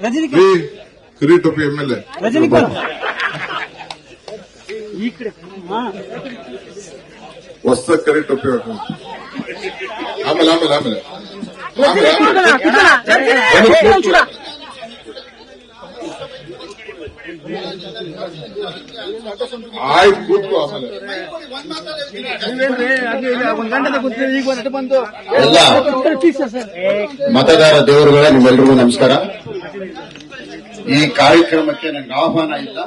ರಜನಿಕಾಂತ್ ರೀ ಕಿರೀಟ್ ಟೊಪ್ಪಿ M L A Rajinikanth ಈ ಕಡೆ ಹಾ ಹೊಸ ಕಿರೀಟ್ ಟೊಪ್ಪಿ ಹಾಕೊಂಡು ಆಮೇಲೆ ಆಮೇಲೆ ಆಮೇಲೆ ಆಮೇಲೆ ಆಮೇಲೆ ಆಯ್ತು, ಕೂತ್ಕೋ ಎಲ್ಲ ಮತದಾರ ದೇವರುಗಳೇ, ನಿಮ್ಮೆಲ್ರಿಗೂ ನಮಸ್ಕಾರ. ಈ ಕಾರ್ಯಕ್ರಮಕ್ಕೆ ನನಗೆ ಆಹ್ವಾನ ಇಲ್ಲ.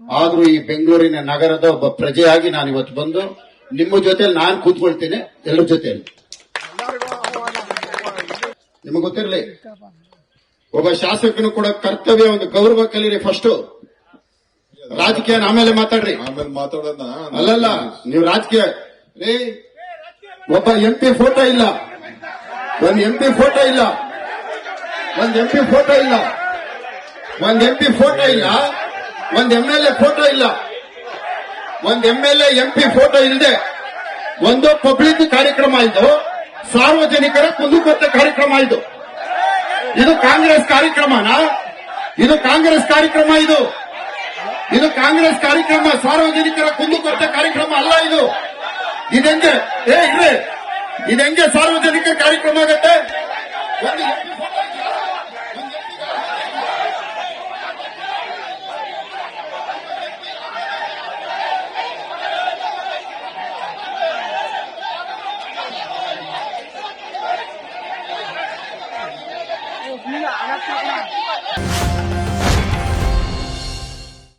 ಆದ್ರೂ ಈ ಬೆಂಗಳೂರಿನ ನಗರದ ಒಬ್ಬ ಪ್ರಜೆಯಾಗಿ ನಾನು ಇವತ್ತು ಬಂದು ನಿಮ್ಮ ಜೊತೆ ನಾನು ಕೂತ್ಕೊಳ್ತೇನೆ ಎಲ್ಲರ ಜೊತೆ ನಿಮಗೆ ಗೊತ್ತಿರಲಿ ಒಬ್ಬ ಶಾಸಕನು ಕೂಡ ಕರ್ತವ್ಯ ಒಂದು ಗೌರವ ಕಲೀರಿ ಫಸ್ಟ್ ರಾಜಕೀಯ ಆಮೇಲೆ ಮಾತಾಡ್ರಿ. ಆಮೇಲೆ ಮಾತಾಡೋಣ ಅಲ್ಲಲ್ಲ ನೀವು ರಾಜಕೀಯ ರೀ ಒಬ್ಬ ಎಂ ಪಿ ಫೋಟೋ ಇಲ್ಲ. ಒಂದ್ ಎಂ ಪಿ ಫೋಟೋ ಇಲ್ಲ. ಒಂದ್ ಎಂ ಪಿ ಫೋಟೋ ಇಲ್ಲ. ಒಂದ್ ಎಂ ಪಿ ಫೋಟೋ ಇಲ್ಲ. ಒಂದ್ ಎಂ ಎಲ್ ಎ ಫೋಟೋ ಇಲ್ಲ. ಒಂದ್ M L M P photo ಇಲ್ಲದೆ ಒಂದು ಪಬ್ಲಿಕ್ ಕಾರ್ಯಕ್ರಮ ಇದು ಸಾರ್ವಜನಿಕರ ಕುಂದುಕೊರತೆ ಕಾರ್ಯಕ್ರಮ ಇದು ಇದು ಕಾಂಗ್ರೆಸ್ ಕಾರ್ಯಕ್ರಮನಾ? ಇದು ಕಾಂಗ್ರೆಸ್ ಕಾರ್ಯಕ್ರಮ ಇದು? ಇದು ಕಾಂಗ್ರೆಸ್ ಕಾರ್ಯಕ್ರಮ, ಸಾರ್ವಜನಿಕರ ಕುಂದುಕೊರತೆ ಕಾರ್ಯಕ್ರಮ ಅಲ್ಲ ಇದು. ಇದೆಂಗೆ, ಏ ಇರ್ರಿ, ಇದೆಂಗೆ ಸಾರ್ವಜನಿಕ ಕಾರ್ಯಕ್ರಮ ಆಗತ್ತೆ? ಒಂದು 你哪个区